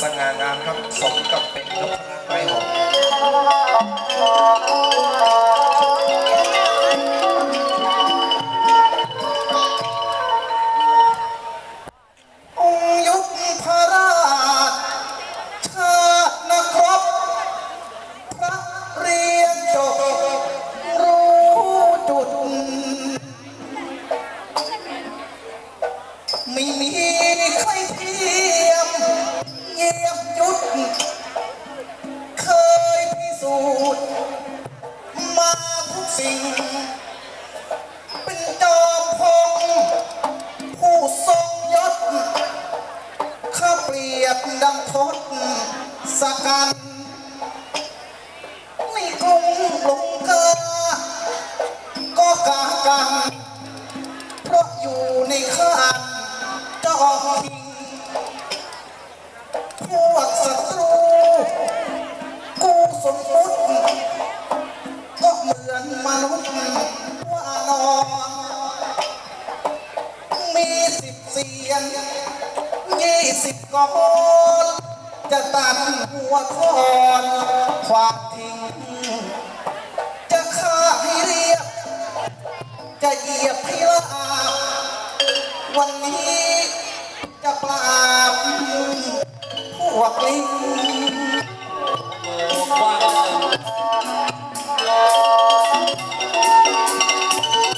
สง่างามครับสมกับเป็นนพรัตน์ไร้หอมองค์ยุคพระราชชาตินครบพระเรียนจบรู้จุด ไม่มี สิงเป็นจอมพงผู้ทรงยศข้าเปรียบดังทศสกันในกรุงลงกาก็กากันเพราะอยู่ในข้านจอมทิง มือนมนุษย์ว่านอนมีสิบเสียนยี่สิบกอนจะตัดหัวคอนความทิ้ง จะฆ่าให้เรียบ จะเหยียบให้ละอาบวันนี้จะปราบพวกลิง